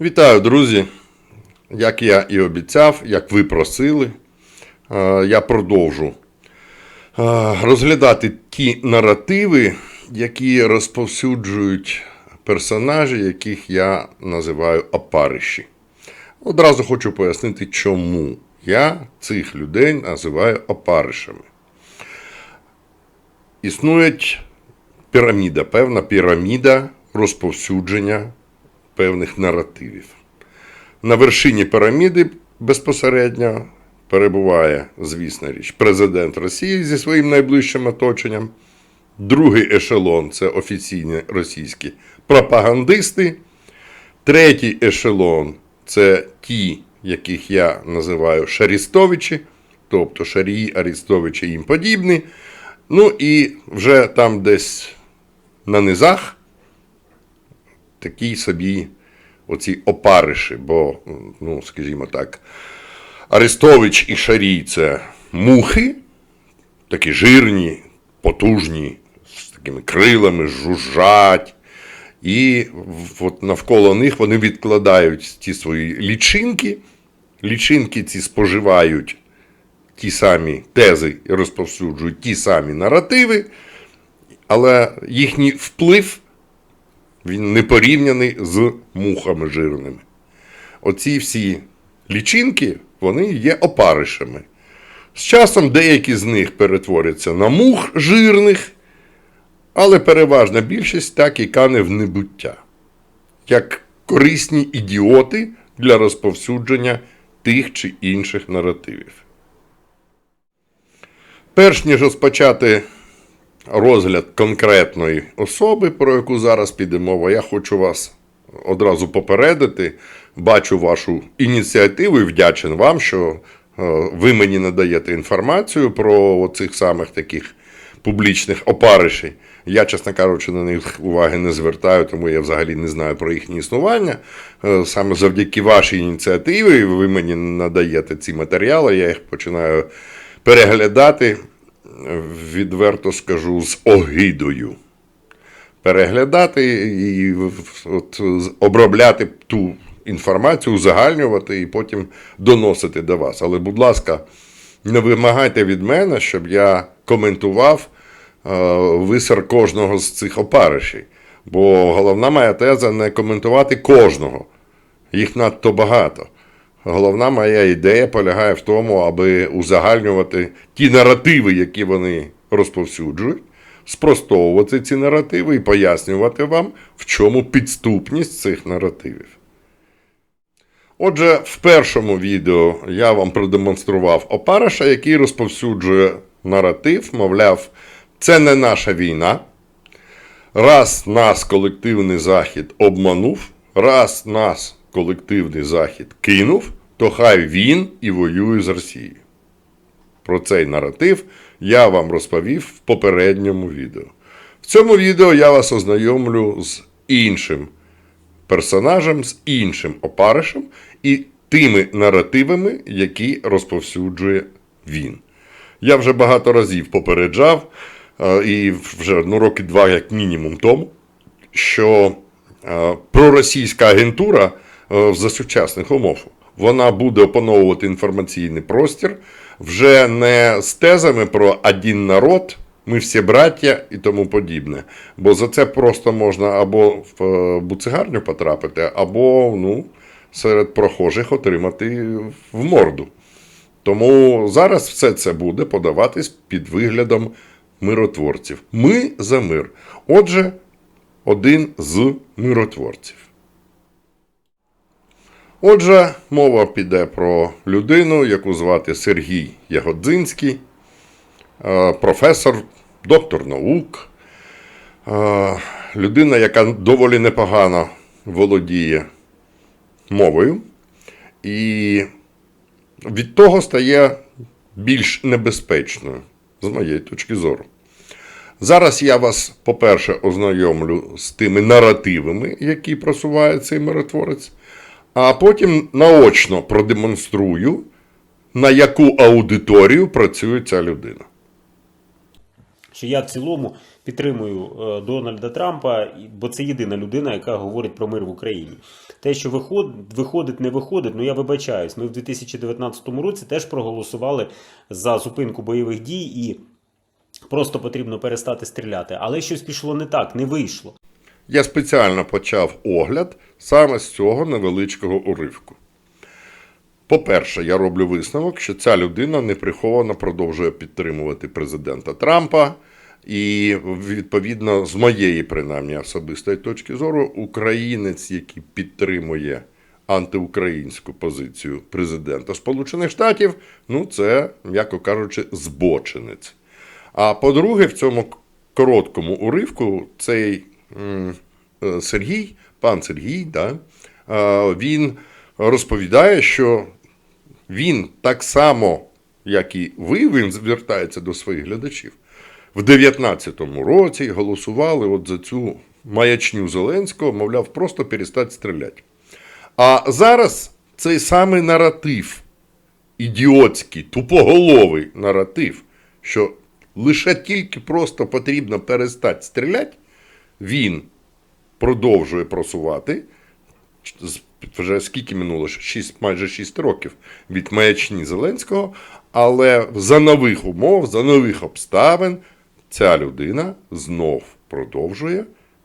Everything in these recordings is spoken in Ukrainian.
Вітаю, друзі! Як я і обіцяв, як ви просили, е, я продовжу е, розглядати ті наративи, які розповсюджують персонажі, яких я називаю опариші. Одразу хочу пояснити, чому я цих людей називаю опаришами. Існує піраміда, певна піраміда розповсюдження певних наративів. На вершині піраміди безпосередньо перебуває, звісна річ, президент Росії зі своїм найближчим оточенням. Другий ешелон це офіційні російські пропагандисти. Третій ешелон це ті, яких я називаю шарістовичі, тобто шарії, арістовичі і їм подібні. Ну і вже там десь на низах такі собі оці опариші, бо, ну, скажімо так, Арестович і Шарій це мухи, такі жирні, потужні, з такими крилами, жужжать. І от навколо них вони відкладають ті свої лічинки. Лічинки ці споживають ті самі тези і розповсюджують ті самі наративи, але їхній вплив він не порівняний з мухами жирними. Оці всі лічинки, вони є опаришами. З часом деякі з них перетворяться на мух жирних, але переважна більшість так і кане в небуття, як корисні ідіоти для розповсюдження тих чи інших наративів. Перш ніж розпочати розгляд конкретної особи, про яку зараз піде мова, я хочу вас одразу попередити. Бачу вашу ініціативу і вдячен вам, що е, ви мені надаєте інформацію про цих самих таких публічних опаришей. Я, чесно кажучи, на них уваги не звертаю, тому я взагалі не знаю про їхнє існування. Е, Саме завдяки вашій ініціативі ви мені надаєте ці матеріали, я їх починаю переглядати, відверто скажу, з огидою. Переглядати і от, обробляти ту інформацію, узагальнювати і потім доносити до вас. Але, будь ласка, не вимагайте від мене, щоб я коментував е, висер кожного з цих опаришів. Бо головна моя теза не коментувати кожного. Їх надто багато. Головна моя ідея полягає в тому, аби узагальнювати ті наративи, які вони розповсюджують, спростовувати ці наративи і пояснювати вам, в чому підступність цих наративів. Отже, в першому відео я вам продемонстрував опариша, який розповсюджує наратив, мовляв, це не наша війна. Раз нас колективний захід обманув, раз нас колективний захід кинув, то хай він і воює з Росією. Про цей наратив я вам розповів в попередньому відео. В цьому відео я вас ознайомлю з іншим персонажем, з іншим опаришем і тими наративами, які розповсюджує він. Я вже багато разів попереджав, е, і вже ну, роки два, як мінімум, тому, що е, проросійська агентура за сучасних умов вона буде опановувати інформаційний простір вже не з тезами про один народ, ми всі браття і тому подібне. Бо за це просто можна або в е, буцигарню потрапити, або ну, серед прохожих отримати в морду. Тому зараз все це буде подаватись під виглядом миротворців. Ми за мир. Отже, один з миротворців. Отже, мова піде про людину, яку звати Сергій Ягодзинський, е, професор, доктор наук, е, людина, яка доволі непогано володіє мовою, і від того стає більш небезпечною, з моєї точки зору. Зараз я вас, по-перше, ознайомлю з тими наративами, які просуває цей миротворець, а потім наочно продемонструю, на яку аудиторію працює ця людина. що я в цілому підтримую е, Дональда Трампа, бо це єдина людина, яка говорить про мир в Україні. Те, що виходить, виходить, не виходить, ну я вибачаюсь. Ми в 2019 році теж проголосували за зупинку бойових дій і просто потрібно перестати стріляти. Але щось пішло не так, не вийшло. Я спеціально почав огляд саме з цього невеличкого уривку. По-перше, я роблю висновок, що ця людина неприховано продовжує підтримувати президента Трампа. І відповідно, з моєї принаймні особистої точки зору, українець, який підтримує антиукраїнську позицію президента Сполучених Штатів, ну це, м'яко кажучи, збочинець. А по-друге, в цьому короткому уривку цей Сергій, пан Сергій, да, е, він розповідає, що він так само, як і ви, він звертається до своїх глядачів. В 19-му році голосували от за цю маячню Зеленського, мовляв, просто перестати стріляти. А зараз цей самий наратив, ідіотський, тупоголовий наратив, що лише тільки просто потрібно перестати стріляти, він продовжує просувати. Вже скільки минуло? Шість, майже 6 років від маячні Зеленського, але за нових умов, за нових обставин ця людина знов продовжує,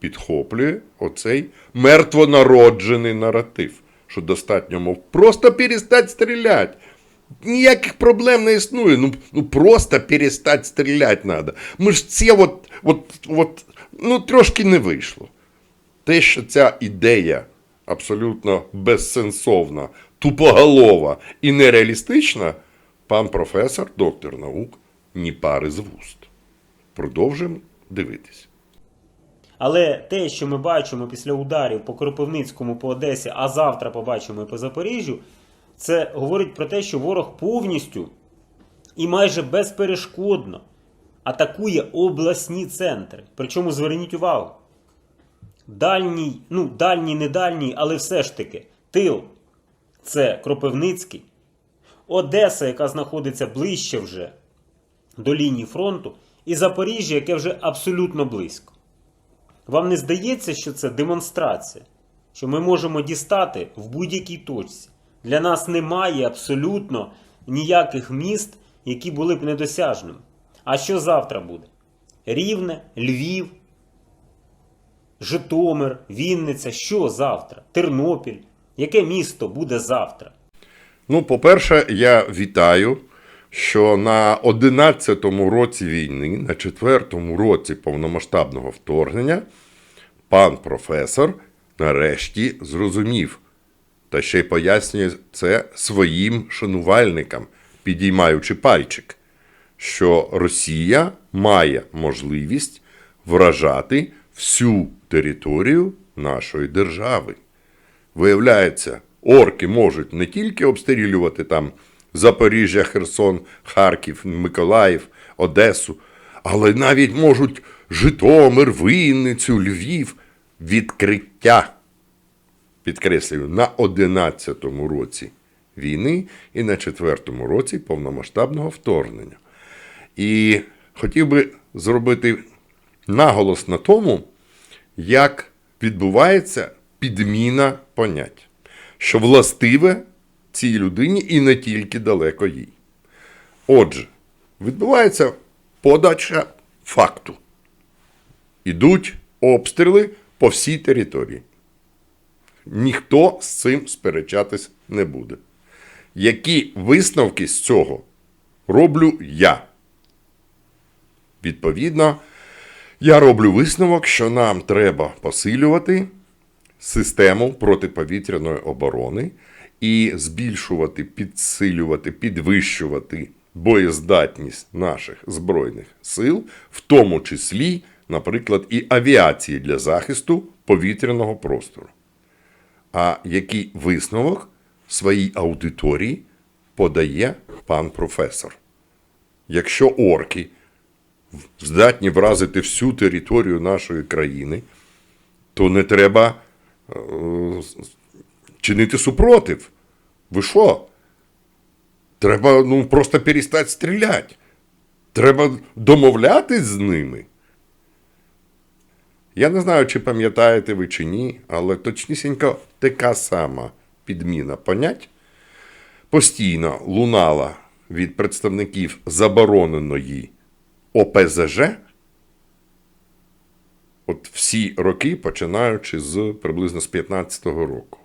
підхоплює оцей мертвонароджений наратив, що достатньо мов просто перестати стріляти. Ніяких проблем не існує. Ну, ну просто перестати стріляти треба. Ми ж це от, от, от, ну, трошки не вийшло. Те, що ця ідея абсолютно безсенсовна, тупоголова і нереалістична, пан професор, доктор наук, ні пари з вуст. Продовжуємо дивитись. Але те, що ми бачимо після ударів по Кропивницькому, по Одесі, а завтра побачимо і по Запоріжжю, це говорить про те, що ворог повністю і майже безперешкодно атакує обласні центри. Причому зверніть увагу. Дальній, ну, дальній, не дальній, але все ж таки, тил це Кропивницький, Одеса, яка знаходиться ближче вже до лінії фронту, і Запоріжжя, яке вже абсолютно близько. Вам не здається, що це демонстрація, що ми можемо дістати в будь-якій точці. Для нас немає абсолютно ніяких міст, які були б недосяжними. А що завтра буде? Рівне, Львів, Житомир, Вінниця. Що завтра? Тернопіль. Яке місто буде завтра? Ну, по-перше, я вітаю, що на 11-му році війни, на 4-му році повномасштабного вторгнення, пан професор нарешті зрозумів, та ще й пояснює це своїм шанувальникам, підіймаючи пальчик, що Росія має можливість вражати всю територію нашої держави. Виявляється, орки можуть не тільки обстрілювати там Запоріжжя, Херсон, Харків, Миколаїв, Одесу, але навіть можуть Житомир, Вінницю, Львів. Відкриття, підкреслюю, на 11-му році війни і на 4-му році повномасштабного вторгнення. І хотів би зробити наголос на тому, як відбувається підміна понять, що властиве цій людині і не тільки далеко їй. Отже, відбувається подача факту. Ідуть обстріли по всій території. Ніхто з цим сперечатись не буде. Які висновки з цього роблю я? Відповідно, я роблю висновок, що нам треба посилювати систему протиповітряної оборони і збільшувати, підсилювати, підвищувати боєздатність наших збройних сил, в тому числі, наприклад, і авіації для захисту повітряного простору. А який висновок своїй аудиторії подає пан професор? Якщо орки здатні вразити всю територію нашої країни, то не треба е, чинити супротив. Ви що? Треба ну, просто перестати стріляти. Треба домовлятись з ними. Я не знаю, чи пам'ятаєте ви чи ні, але точнісінько така сама підміна понять постійно лунала від представників забороненої ОПЗЖ от всі роки, починаючи з приблизно з 15-го року.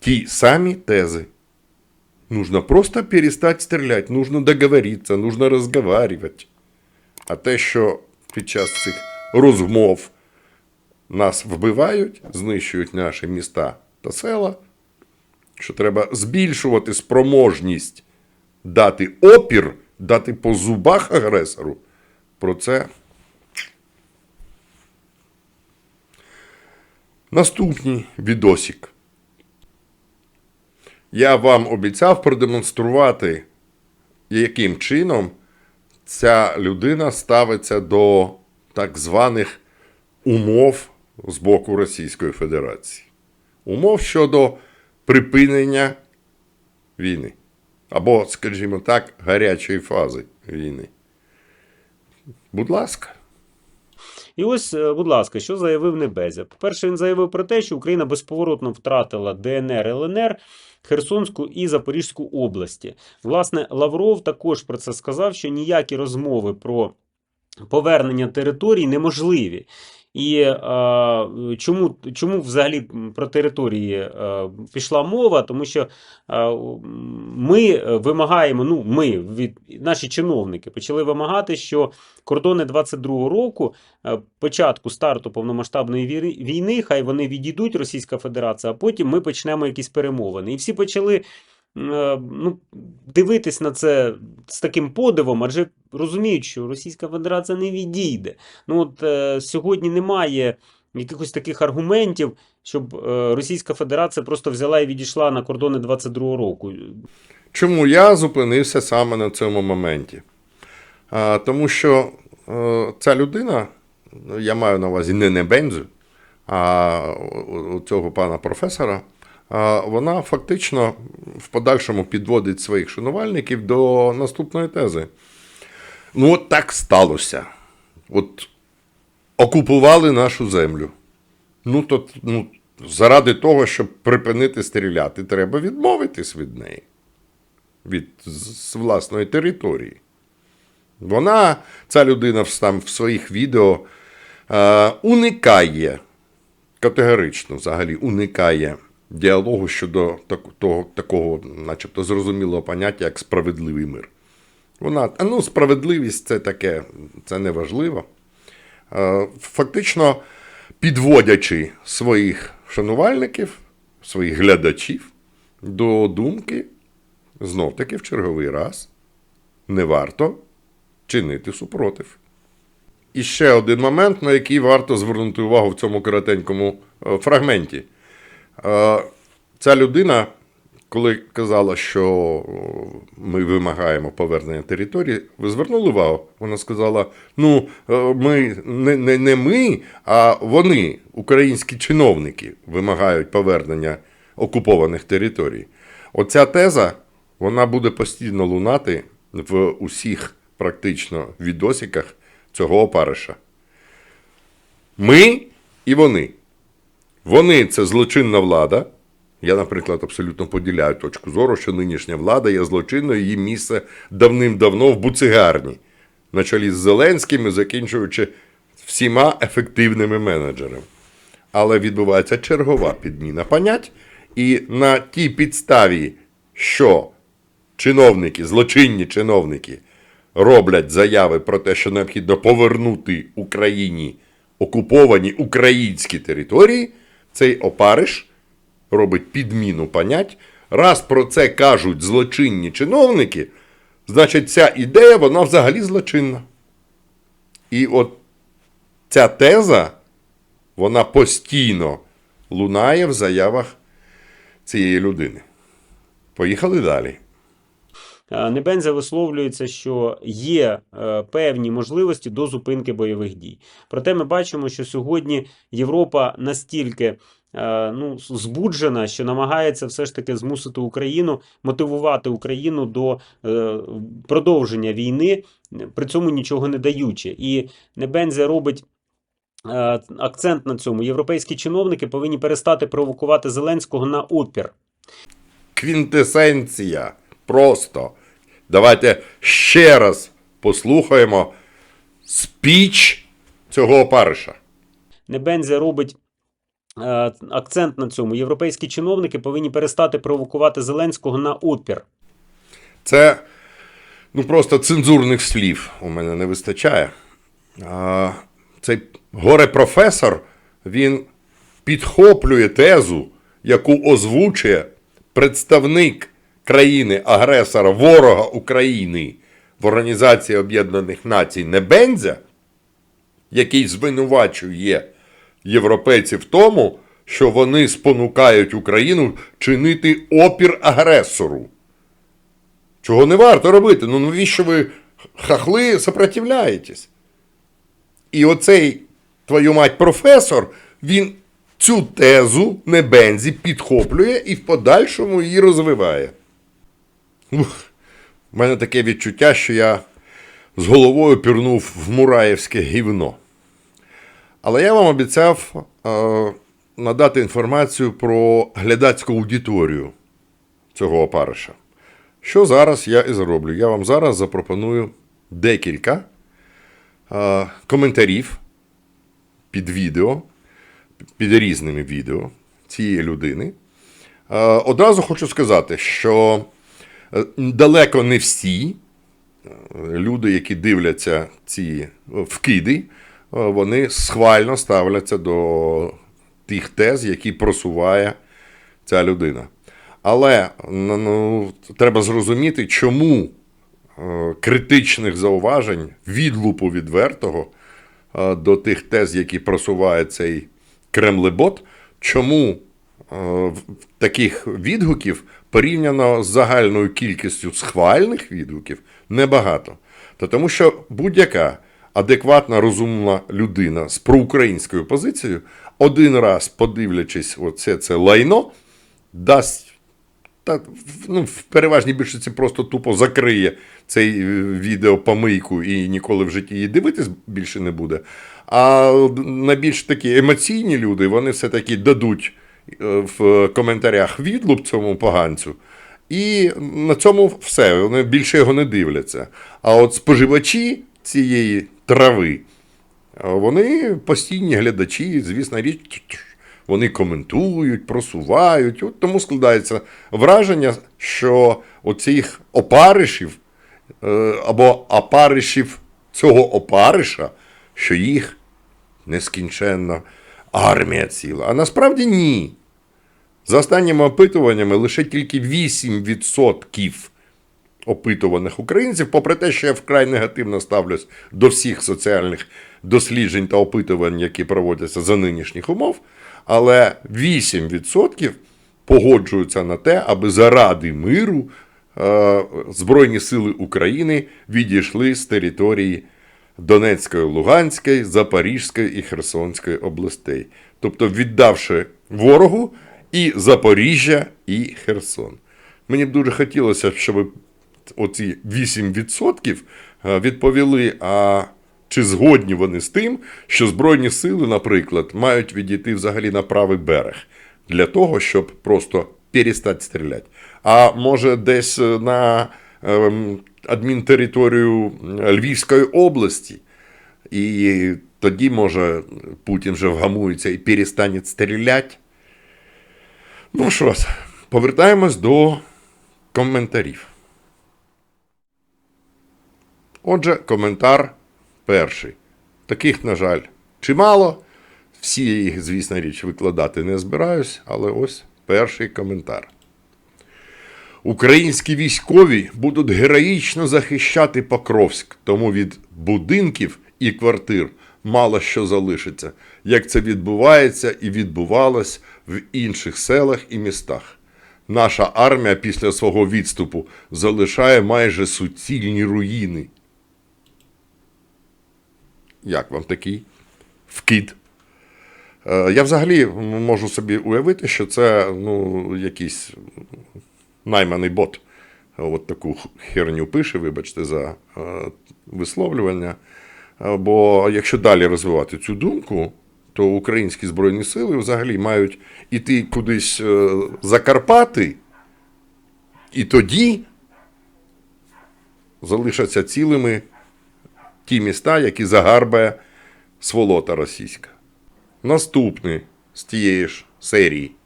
Ті самі тези. Нужно просто перестать стрелять, нужно договориться, нужно разговаривать. А те, що під час цих розмов нас вбивають, знищують наші міста та села, що треба збільшувати спроможність дати опір, дати по зубах агресору. Про це. Наступний відосик. Я вам обіцяв продемонструвати, яким чином ця людина ставиться до так званих умов з боку Російської Федерації. Умов щодо припинення війни. Або, скажімо так, гарячої фази війни. Будь ласка. І ось, е, будь ласка, що заявив Небезя? По-перше, він заявив про те, що Україна безповоротно втратила ДНР, ЛНР, Херсонську і Запорізьку області. Власне, Лавров також про це сказав, що ніякі розмови про повернення територій неможливі. І е, чому, чому взагалі про території е, пішла мова? Тому що е, ми вимагаємо, ну ми від наші чиновники почали вимагати, що кордони 22-го року, е, початку старту повномасштабної війни, хай вони відійдуть Російська Федерація, а потім ми почнемо якісь перемовини. І всі почали ну, дивитись на це з таким подивом, адже розуміють, що Російська Федерація не відійде. Ну от е, сьогодні немає якихось таких аргументів, щоб е, Російська Федерація просто взяла і відійшла на кордони 22-го року. Чому я зупинився саме на цьому моменті? А, тому що е, ця людина, я маю на увазі не Небензу, а у- у цього пана професора, вона фактично в подальшому підводить своїх шанувальників до наступної тези. Ну, от так сталося. От окупували нашу землю. Ну, то ну, заради того, щоб припинити стріляти, треба відмовитись від неї від з власної території. Вона, ця людина там, в своїх відео е, уникає, категорично взагалі уникає діалогу щодо того, такого, начебто, зрозумілого поняття, як справедливий мир. Вона, ну, справедливість це таке, це не важливо. Е, фактично підводячи своїх шанувальників, своїх глядачів до думки, знов таки в черговий раз не варто чинити супротив. І ще один момент, на який варто звернути увагу в цьому коротенькому е, фрагменті. Е, Ця людина, коли казала, що ми вимагаємо повернення території, ви звернули увагу? Вона сказала: ну, е, ми не, не, не ми, а вони, українські чиновники, вимагають повернення окупованих територій. Оця теза вона буде постійно лунати в усіх практично відосиках цього опариша. Ми і вони. Вони це злочинна влада. Я, наприклад, абсолютно поділяю точку зору, що нинішня влада є злочинною, її місце давним-давно в буцигарні, на чолі з Зеленським і закінчуючи всіма ефективними менеджерами. Але відбувається чергова підміна понять, і на тій підставі, що чиновники, злочинні чиновники роблять заяви про те, що необхідно повернути Україні окуповані українські території, цей опариш робить підміну понять. Раз про це кажуть злочинні чиновники, значить, ця ідея вона взагалі злочинна. І от ця теза, вона постійно лунає в заявах цієї людини. Поїхали далі. Е, Небензя висловлюється, що є е, певні можливості до зупинки бойових дій. Проте ми бачимо, що сьогодні Європа настільки е, ну, збуджена, що намагається все ж таки змусити Україну, мотивувати Україну до продовження війни, при цьому нічого не даючи. І Небензя робить акцент на цьому. Європейські чиновники повинні перестати провокувати Зеленського на опір. Квінтесенція. Просто. Давайте ще раз послухаємо спіч цього опариша. Небензя робить е, акцент на цьому. Європейські чиновники повинні перестати провокувати Зеленського на опір. Це ну просто цензурних слів у мене не вистачає. А, цей горе-професор він підхоплює тезу, яку озвучує представник країни-агресора, ворога України в Організації Об'єднаних Націй Небензя, який звинувачує європейців в тому, що вони спонукають Україну чинити опір агресору. Чого не варто робити? Ну навіщо ви хахли сопротивляєтесь? І оцей, твою мать, професор, він цю тезу Небензі підхоплює і в подальшому її розвиває. У мене таке відчуття, що я з головою пірнув в Мураєвське гівно. Але я вам обіцяв е, надати інформацію про глядацьку аудиторію цього опариша. Що зараз я і зроблю? Я вам зараз запропоную декілька е, коментарів під відео, під різними відео цієї людини. Е, одразу хочу сказати, що далеко не всі е, люди, які дивляться ці вкиди, е, вони схвально ставляться до тих тез, які просуває ця людина. Але ну, ну, треба зрозуміти, чому е, критичних зауважень, відлупу відвертого е, до тих тез, які просуває цей Кремлебот, чому е, таких відгуків порівняно з загальною кількістю схвальних відгуків небагато. Та тому що будь-яка адекватна, розумна людина з проукраїнською позицією, один раз подивлячись оце це лайно, дасть та, ну, в переважній більшості просто тупо закриє цей е, відео помийку і ніколи в житті її дивитись більше не буде. А найбільш такі емоційні люди, вони все-таки дадуть в коментарях відлуп цьому поганцю. І на цьому все. Вони більше його не дивляться. А от споживачі цієї трави, Вони постійні глядачі, звісно, річ, вони коментують, просувають. От тому складається враження, що оцих опаришів е, або опаришів цього опариша, що їх нескінченна армія ціла. А насправді ні. За останніми опитуваннями лише тільки 8% опитуваних українців, попри те, що я вкрай негативно ставлюсь до всіх соціальних досліджень та опитувань, які проводяться за нинішніх умов, але 8% погоджуються на те, аби заради миру е, Збройні сили України відійшли з території Донецької, Луганської, Запорізької і Херсонської областей. Тобто віддавши ворогу і Запоріжжя, і Херсон. Мені б дуже хотілося, щоб оці 8% е, відповіли, а чи згодні вони з тим, що Збройні сили, наприклад, мають відійти взагалі на правий берег для того, щоб просто перестати стріляти. А може, десь е, на адмінтериторію Львівської області, і тоді, може, Путін вже вгамується і перестане стріляти. Ну що ж, повертаємось до коментарів. Отже, коментар перший. Таких, на жаль, чимало. Всі їх, звісно, річ, викладати не збираюсь, але ось перший коментар. Українські військові будуть героїчно захищати Покровськ, тому від будинків і квартир мало що залишиться, як це відбувається і відбувалось в інших селах і містах. Наша армія після свого відступу залишає майже суцільні руїни. Як вам такий вкид? Е, Я взагалі можу собі уявити, що це ну, якийсь найманий бот. От таку херню пише, вибачте, за е, висловлювання. Бо якщо далі розвивати цю думку, то українські збройні сили взагалі мають іти кудись е, за Карпати, і тоді залишаться цілими ті міста, які загарбає сволота російська. Наступний з тієї ж серії.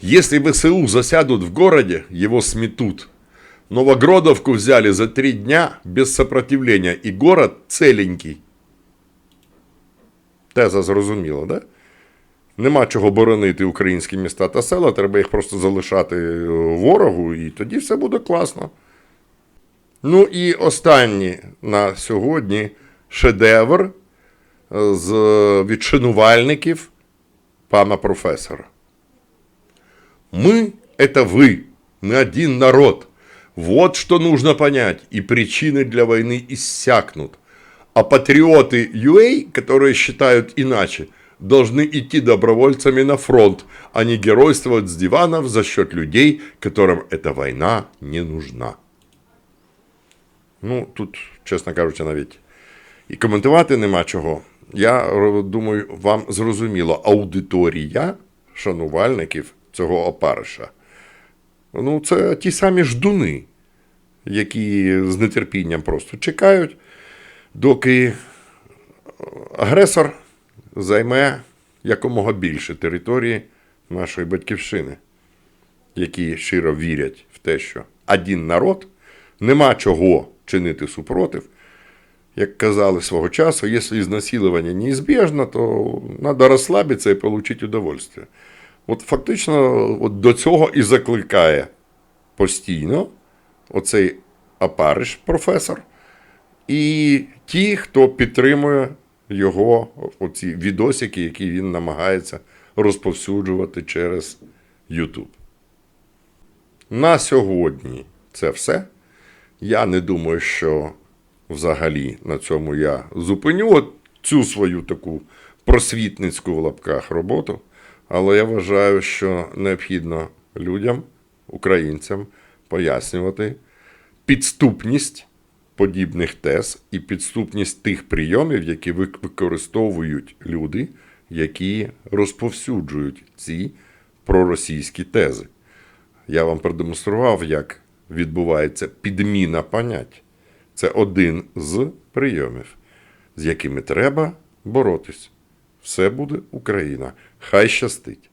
Если ВСУ засядут в городе, его сметут. Новогродовку взяли за три дня без сопротивления, и город целенький. Теза зрозуміла, да? Нема чого боронити українські міста та села, треба їх просто залишати е, ворогу, і тоді все буде класно. Ну і останній на сьогодні шедевр е, з від шанувальників пана професора. Мы – это вы, мы один народ. Вот что нужно понять, и причины для войны иссякнут. А патриоты UA, которые считают иначе, должны идти добровольцами на фронт, а не геройствовать с диванов за счет людей, которым эта война не нужна. Ну, тут, чесно кажучи, навіть і коментувати нема чого. Я ро- думаю, вам зрозуміло, аудиторія шанувальників цього опариша. Ну, це ті самі ждуни, які з нетерпінням просто чекають, доки агресор займе якомога більше території нашої батьківщини, які щиро вірять в те, що один народ нема чого чинити супротив. Як казали свого часу, якщо ізнасилування неізбіжно, то треба розслабитися і отримати удовольствие. От фактично от до цього і закликає постійно оцей апариш професор, і ті, хто підтримує його оці відосики, які він намагається розповсюджувати через YouTube. На сьогодні це все. Я не думаю, що взагалі на цьому я зупиню цю свою таку просвітницьку в лапках роботу. Але я вважаю, що необхідно людям, українцям, пояснювати підступність подібних тез і підступність тих прийомів, які використовують люди, які розповсюджують ці проросійські тези. Я вам продемонстрував, як відбувається підміна понять. Це один з прийомів, з якими треба боротись. Все буде Україна. Хай щастить.